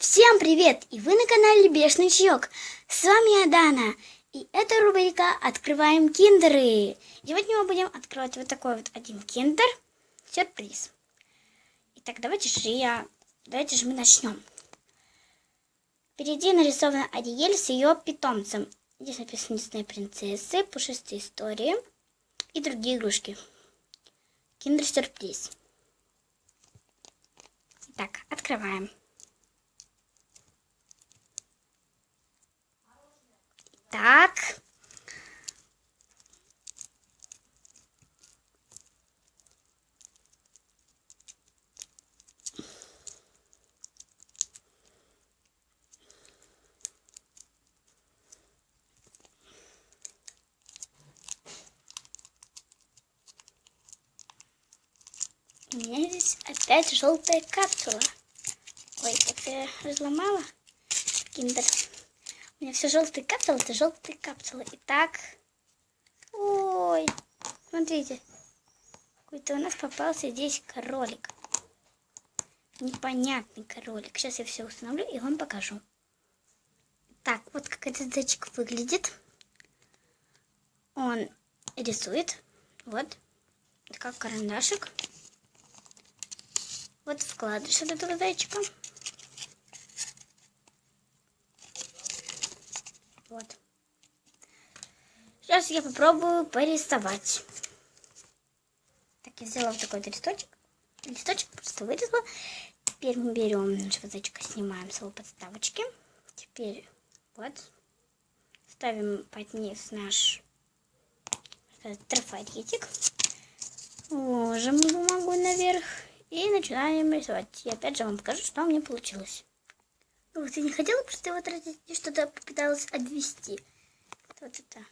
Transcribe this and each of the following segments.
Всем привет! И вы на канале Бешеный Чаек. С вами я, Дана. И это рубрика «Открываем киндеры». Сегодня мы будем открывать вот такой вот один киндер. Сюрприз. Итак, давайте же я... Давайте же мы начнем. Впереди нарисована Ариэль с ее питомцем. Здесь написано «Дисней принцессы», «Пушистые истории» и другие игрушки. Киндер-сюрприз. Итак, открываем. Так. У меня здесь опять желтая капсула. Ой, как я разломала киндер. У меня все желтые капсулы, это желтые капсулы. Итак, ой, смотрите, какой-то у нас попался здесь кролик. Непонятный кролик. Сейчас я все установлю и вам покажу. Так, вот как этот зайчик выглядит. Он рисует. Вот. Как карандашик. Вот вкладыш от этого зайчика. Вот. Сейчас я попробую порисовать. Так, я взяла вот такой вот листочек. Листочек просто вырезала. Теперь мы берем зайчика, снимаем с его подставочки. Теперь вот. Ставим под низ наш трафаретик. Ложим бумагу наверх. И начинаем рисовать. И опять же вам покажу, что у меня получилось. Ну, вот я не хотела просто его тратить, и что-то попыталась отвести. Вот это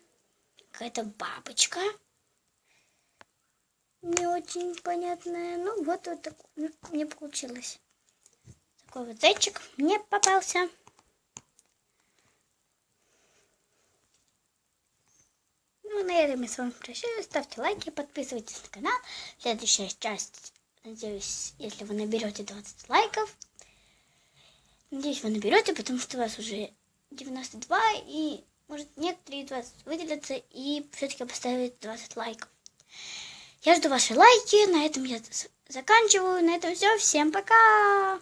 какая-то бабочка. Не очень понятная. Ну, вот, вот так мне получилось. Такой вот зайчик мне попался. Ну, на этом я с вами прощаюсь. Ставьте лайки, подписывайтесь на канал. Следующая часть, надеюсь, если вы наберете 20 лайков, Надеюсь, вы наберете, потому что у вас уже 92, и может некоторые из вас выделятся и все-таки поставят 20 лайков. Я жду ваши лайки, на этом я заканчиваю, на этом все, всем пока!